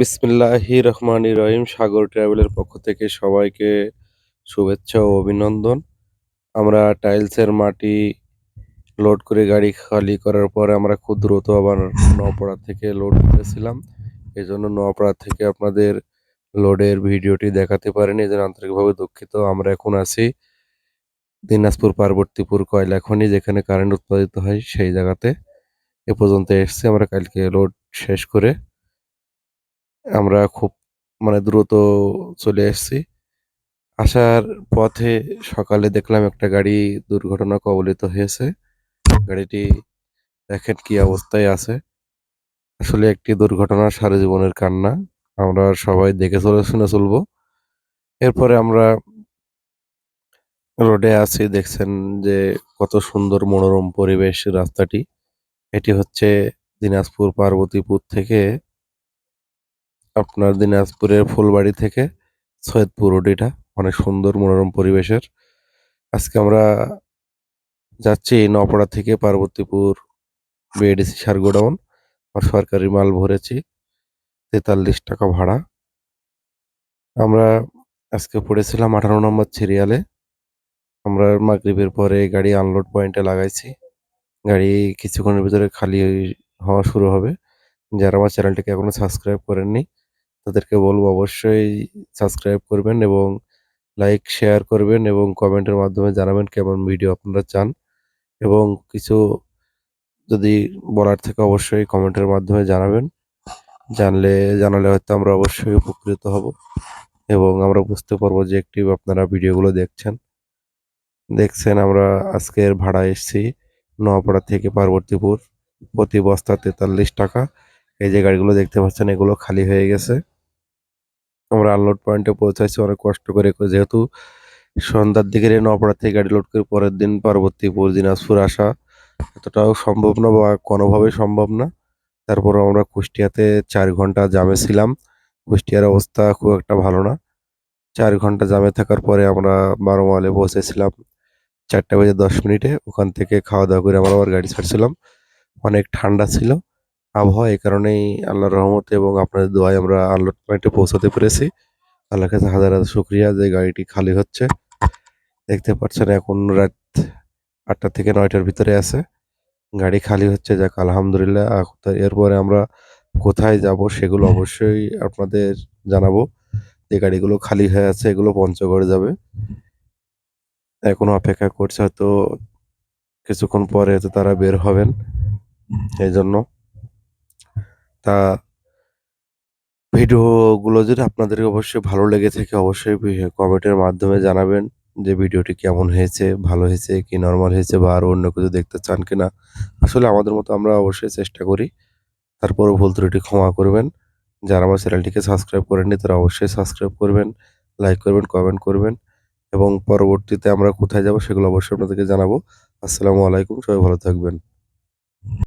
বিসমিল্লাহি রহমানির রহিম, সাগর ট্রাভেলের পক্ষ থেকে সবাইকে শুভেচ্ছা ও অভিনন্দন। আমরা টাইলসের মাটি লোড করে গাড়ি খালি করার পরে আমরা খুব দ্রুত আবার নওপাড়া থেকে লোড করেছিলাম। এই জন্য নওপাড়া থেকে আপনাদের লোডের ভিডিওটি দেখাতে পারিনি, এজন্য আন্তরিকভাবে দুঃখিত। আমরা এখন আছি দিনাজপুর, পার্বতীপুর, কয়লা খনি, যেখানে কারেন্ট উৎপাদিত হয় সেই জায়গাতে। এ পর্যন্ত এসছি, আমরা কালকে লোড শেষ করে আমরা খুব মানে দ্রুত চলে এসেছি। আসার পথে সকালে দেখলাম একটা গাড়ি দুর্ঘটনা কবলিত হয়েছে। গাড়িটি দেখেন কি অবস্থায় আছে। আসলে একটি দুর্ঘটনা সারা জীবনের কান্না। আমরা সবাই দেখে চলে, শুনে চলবো। এরপরে আমরা রোডে আছি, দেখছেন যে কত সুন্দর মনোরম পরিবেশ রাস্তাটি। এটি হচ্ছে দিনাজপুর, পার্বতীপুর থেকে আপনার দিনাজপুরের ফুলবাড়ি থেকে সৈয়দপুর রোড এটা অনেক সুন্দর মনোরম পরিবেশের। আজকে আমরা যাচ্ছি নপড়া থেকে পার্বতীপুর বিএডিসি সার গোডাউন। আর সরকারি মাল ভরেছি তেতাল্লিশ টাকা ভাড়া। আমরা আজকে পড়েছিলাম আঠারো নম্বর সিরিয়ালে। আমরা মাগরীবের পরে গাড়ি আনলোড পয়েন্টে লাগাইছি। গাড়ি কিছুক্ষণের ভিতরে খালি হওয়া শুরু হবে। যারা আমার চ্যানেলটিকে এখনও সাবস্ক্রাইব করেননি তাদেরকে বলব অবশ্যই সাবস্ক্রাইব করবেন এবং লাইক শেয়ার করবেন এবং কমেন্টের মাধ্যমে জানাবেন কেমন ভিডিও আপনারা চান। এবং কিছু যদি বলার থেকে অবশ্যই কমেন্টের মাধ্যমে জানাবেন। জানলে, জানালে হয়তো আমরা অবশ্যই উপকৃত হব এবং আমরা বুঝতে পারব যে একটি আপনারা ভিডিওগুলো দেখছেন। দেখছেন আমরা আজকের ভাড়া এসেছি নোয়াপাড়া থেকে পার্বতীপুর। প্রতি বস্তা তেতাল্লিশ টাকা। এই যে গাড়িগুলো দেখতে পাচ্ছেন এগুলো খালি হয়ে গেছে। আমরা আনলোড পয়েন্টে পৌঁছাইছি, অনেক কষ্ট করে, যেহেতু সন্ধ্যার দিকে নপাড়া থেকে গাড়ি লোড করে পরের দিন পার্বতীপুর দিনাজপুর আসা এতটাও সম্ভব না বা কোনোভাবেই সম্ভব না। তারপর আমরা কুষ্টিয়াতে চার ঘণ্টা জামে ছিলাম। কুষ্টিয়ার অবস্থা খুব একটা ভালো না। চার ঘণ্টা জামে থাকার পরে আমরা বারো মাইলে পৌঁছেছিলাম। চারটা বেজে দশ মিনিটে, ওখান থেকে খাওয়া দাওয়া করে আমরা আবার গাড়ি ছাড়ছিলাম। অনেক ঠান্ডা ছিল। আবহাওয়া এই কারণেই আল্লাহর রহমত এবং আপনাদের দোয়ায় আমরা আনলোড পয়েন্টে পৌঁছাতে পেরেছি। আল্লাহর কাছে হাজার হাজার শুক্রিয়া যে গাড়িটি খালি হচ্ছে। দেখতে পাচ্ছেন এখন রাত আটটা থেকে নয়টার ভিতরে আছে। গাড়ি খালি হচ্ছে, যাক, আলহামদুলিল্লাহ। এরপরে আমরা কোথায় যাব সেগুলো অবশ্যই আপনাদের জানাব যে গাড়িগুলো খালি হয়ে আছে, এগুলো পঞ্চগড়ে যাবে। এখনও অপেক্ষা করছে, হয়তো কিছুক্ষণ পরে হয়তো তারা বের হবেন। এই জন্য তা ভিডিওগুলো যদি আপনাদের অবশ্যই ভালো লেগে থাকে, অবশ্যই কমেন্টের মাধ্যমে জানাবেন যে ভিডিওটি কেমন হয়েছে, ভালো হয়েছে কি নর্মাল হয়েছে বা আরও অন্য কিছু দেখতে চান কিনা। আসলে আমাদের মতো আমরা অবশ্যই চেষ্টা করি। তারপরও ভুল ত্রুটি ক্ষমা করবেন। যারা আমার চ্যানেলটিকে সাবস্ক্রাইব করেননি, তারা অবশ্যই সাবস্ক্রাইব করবেন লাইক করবেন কমেন্ট করবেন এবং পরবর্তীতে আমরা কোথায় যাব সেগুলো অবশ্যই আপনাদেরকে জানাব। আসসালামু আলাইকুম, সবাই ভালো থাকবেন।